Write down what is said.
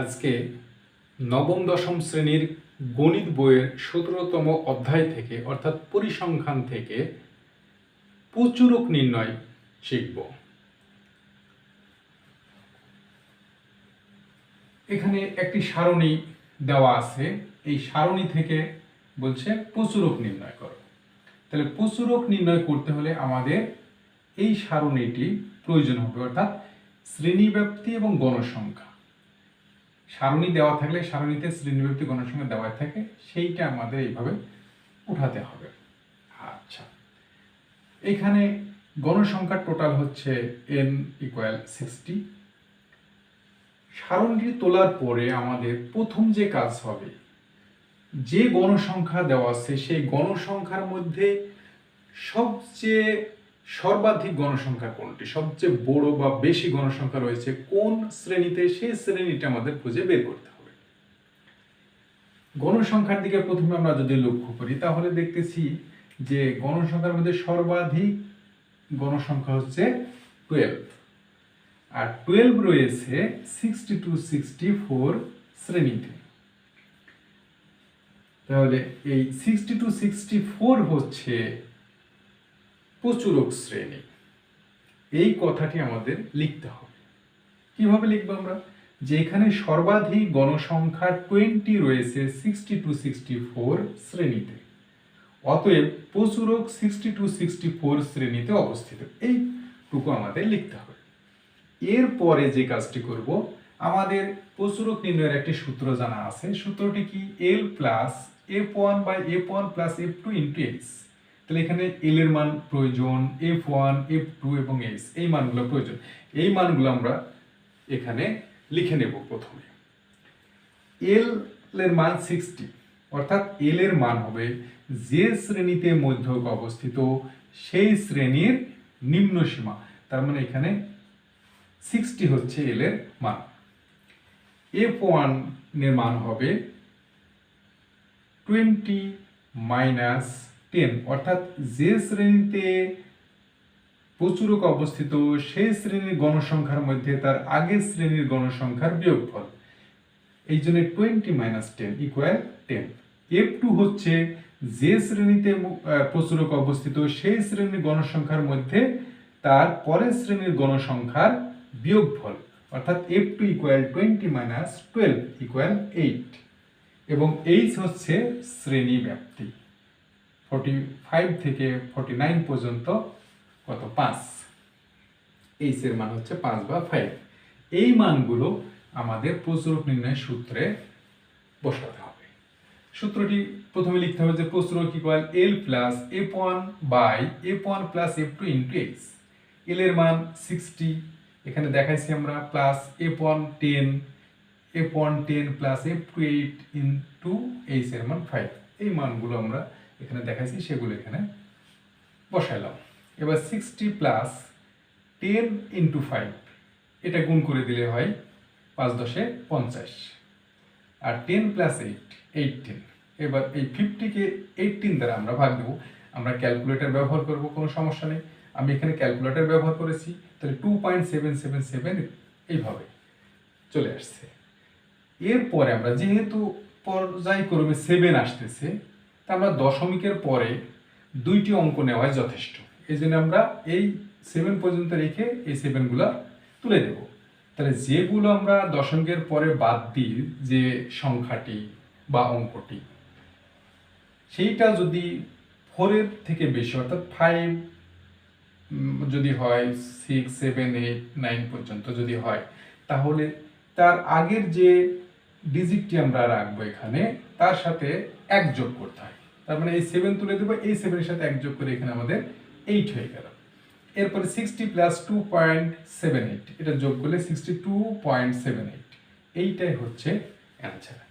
আজকে নবম দশম শ্রেণির গণিত বইয়ের সতেরোতম অধ্যায় থেকে, অর্থাৎ পরিসংখ্যান থেকে প্রচুরক নির্ণয় শিখব। এখানে একটি সারণী দেওয়া আছে। এই সারণী থেকে বলছে প্রচুরক নির্ণয় করো। তাহলে প্রচুরক নির্ণয় করতে হলে আমাদের এই সারণীটি প্রয়োজন হবে, অর্থাৎ শ্রেণীব্যাপ্তি এবং গণসংখ্যা। সারণী দেওয়া থাকলে, সারণীতে শ্রেণীব্যাপ্তি গণসংখ্যা দেওয়া থাকে, সেইটা আমাদের এইভাবে উঠাতে হবে। আচ্ছা। এখানে গণসংখ্যার টোটাল হচ্ছে এন ইকুয়াল সিক্সটি সারণটি তোলার পরে আমাদের প্রথম যে কাজ হবে, যে গণসংখ্যা দেওয়া আছে, সেই গণসংখ্যার মধ্যে সবচেয়ে সর্বাধিক গণসংখ্যা কোনটি? সবচেয়ে বড় বা বেশি গণসংখ্যা রয়েছে কোন শ্রেণীতে? সেই শ্রেণীটা আমাদের খুঁজে বের করতে হবে। গণসংখ্যার দিকে প্রথমে আমরা যদি লক্ষ্য করি, তাহলে দেখতেছি যে গণসংখ্যার মধ্যে সর্বাধিক গণসংখ্যা হচ্ছে টুয়েলভ আর টুয়েলভ রয়েছে সিক্সটি টু সিক্সটি ফোর শ্রেণীতে। তাহলে এই সিক্সটি টু সিক্সটি ফোর হচ্ছে প্রচুরক শ্রেণি। এই কথাটি আমাদের লিখতে হবে। কীভাবে লিখব আমরা? যে এখানে সর্বাধিক গণসংখ্যা টোয়েন্টি রয়েছে সিক্সটি টু সিক্সটি ফোর শ্রেণীতে। অতএব প্রচুরক সিক্সটি টু সিক্সটি ফোর শ্রেণীতে অবস্থিত। এইটুকু আমাদের লিখতে হবে। এরপরে যে কাজটি করব, আমাদের প্রচুরক নির্ণয়ের একটি সূত্র জানা আছে। সূত্রটি কি? L plus F one by F one plus F two into X তাহলে এখানে এল এর মান প্রয়োজন এফ ওয়ান এফ টু এবং এস এই মানগুলো প্রয়োজন। এই মানগুলো আমরা এখানে লিখে নেব প্রথমে। এল এর মান সিক্সটি অর্থাৎ এল এর মান হবে যে শ্রেণীতে মধ্যক অবস্থিত সেই শ্রেণির নিম্ন সীমা, তার মানে এখানে সিক্সটি হচ্ছে এল এর মান। এফ ওয়ানের মান হবে টোয়েন্টি মাইনাস টেন, অর্থাৎ যে শ্রেণীতে প্রচুরক অবস্থিত, সেই শ্রেণির গণসংখ্যার মধ্যে তার আগের শ্রেণির গণসংখ্যার বিয়োগফল। এই জন্য twenty minus ten equal ten. F two হচ্ছে যে শ্রেণীতে প্রচুরক অবস্থিত, সেই শ্রেণির গণসংখ্যার মধ্যে তার পরের শ্রেণির গণসংখ্যার বিয়োগফল। অর্থাৎ F two equal twenty minus twelve equal eight. এবং এইচ হচ্ছে শ্রেণি ব্যাপ্তি ফর্টি ফাইভ থেকে ফর্টি নাইন পর্যন্ত কত? পাঁচ। এইচ এর মান হচ্ছে পাঁচ বা ফাইভ এই মানগুলো আমাদের প্রচুরক নির্ণয় সূত্রে বসাতে হবে। সূত্রটি প্রথমে লিখতে হবে যে প্রচুরক equal L plus F one by F one plus F two into X L এর মান সিক্সটি এখানে দেখাইছি আমরা plus F one ten F one ten plus F two eight into H এর মান ফাইভ এই মানগুলো আমরা এখানে দেখাইছি, সেগুলো এখানে বসাইলাম এবার sixty plus ten into five এটা গুণ করে দিলে হয় পাঁচ দশে পঞ্চাশ। আর টেন প্লাস এইট এইটিন এবার এই ফিফটিকে এইটিন দ্বারা আমরা ভাগ দেবো। আমরা ক্যালকুলেটর ব্যবহার করব, কোনো সমস্যা নেই। আমি এখানে ক্যালকুলেটর ব্যবহার করেছি, তাহলে two point seven seven seven এইভাবে চলে আসছে। এরপরে আমরা যেহেতু পর্যায়ক্রমে সেভেন আসতেছে তা আমরা দশমিকের পরে দুইটি অঙ্ক নেওয়াই যথেষ্ট। এই জন্য আমরা এই সেভেন পর্যন্ত রেখে এই সেভেনগুলো তুলে দেব। তাহলে যেগুলো আমরা দশমিকের পরে বাদ দিই, যে সংখ্যাটি বা অঙ্কটি, সেইটা যদি ফোরের থেকে বেশি অর্থাৎ ফাইভ যদি হয় সিক্স সেভেন এইট নাইন পর্যন্ত যদি হয়, তাহলে তার আগের যে ডিজিটটি আমরা রাখব এখানে তার সাথে এক যোগ করতে হয়। তার মানে এই সেভেন তুলে দেবো, এই সেভেনের সাথে এক যোগ করে এখানে আমাদের এইট হয়ে গেল। এরপরে sixty plus two point seven eight এটা যোগ করলে sixty two point seven eight এইটাই হচ্ছে অ্যান্সার